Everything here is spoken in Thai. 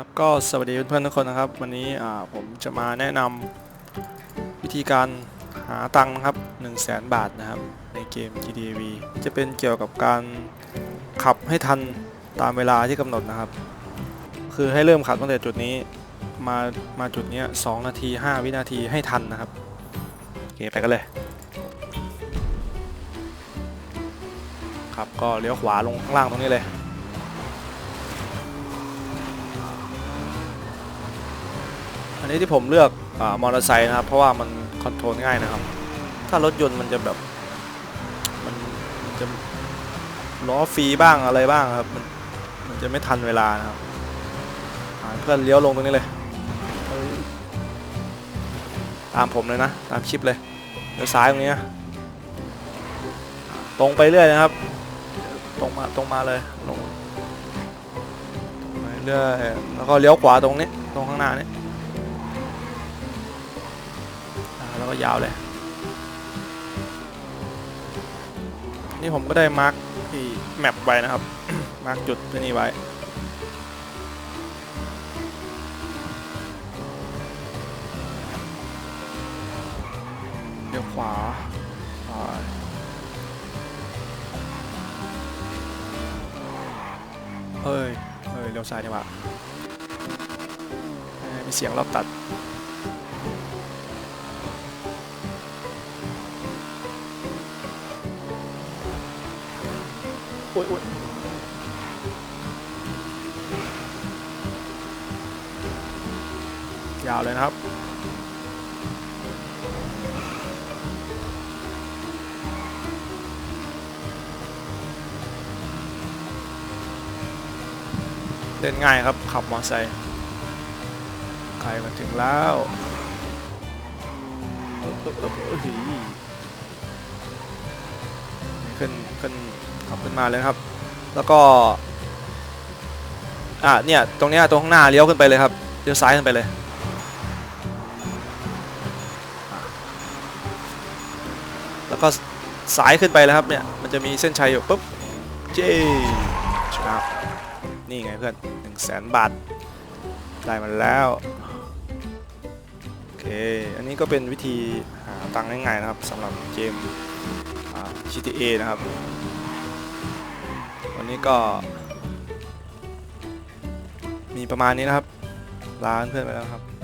ครับก็สวัสดีเพื่อนๆทุกคนนะครับ วันนี้ผมจะมาแนะนำวิธีการหาตังค์นะครับ1 0 0 0 0แสนบาทนะครับ ในเกม GTA V จะเป็นเกี่ยวกับการขับให้ทันตามเวลาที่กำหนดนะครับ คือให้เริ่มขับตั้งแต่จุดนี้มามาจุดนี้ย2นาที 5 วินาทีให้ทันนะครับโอเคไปกันเลยครับก็เลี้ยวขวาลงข้างล่างตรงนี้เลย นนี้ที่ผมเลือกอมอเตอร์ไซค์นะครับ เพราะว่ามันคอนโทรลง่ายนะครับ ถ้ารถยนต์มันจะแบบมันจะล้อฟรีบ้างอะไรบ้างครับ มันมันจะไม่ทันเวลานะครับเพื่อนเลี้ยวลงตรงนี้เลย ตามผมเลยนะ ตามชิปเลยเลี้ยวซ้ายตรงนี้นะตรงไปเรื่อยนะครับ ตรงมาตรงมาเลยลงตรงไปเรื่อยแล้วก็เลี้ยวขวาตรงนี้ตรงข้างหน้านี้ ก็ยาวเลย นี่ผมก็ได้มาร์กที่แมปไว้นะครับ มาร์กจุดที่นี่ไว้ เดี๋ยวขวาเฮ้ย เฮ้ยเลี้ยวซ้ายดีกว่ามีเสียงรอบตัด อ้ยโอ้ยยาวเลยนะครับ เล่นง่ายครับ ขับมอเตอร์ไซค์ใครมาถึงแล้วเอ้ยเอ้ยเอ้ยเอ้ยขึ้นขึ้น ขับขึ้นมาเลยครับ แล้วก็อะเนี่ยตรงเนี้ยตรงข้างหน้าเลี้ยวขึ้นไปเลยครับเลี้ยวซ้ายขึ้นไปเลยแล้วก็สายขึ้นไปแล้วครับเนี่ยมันจะมีเส้นชัยอยู่ปุ๊บเจ๊ครับนี่ไงเพื่อนหนึ่งแสนบาทได้มาแล้วโอเคอันนี้ก็เป็นวิธีหาตังค์ง่ายๆนะครับสำหรับเกม GTA นะครับ วันนี้ก็ มีประมาณนี้นะครับลาเพื่อนไปแล้วครับ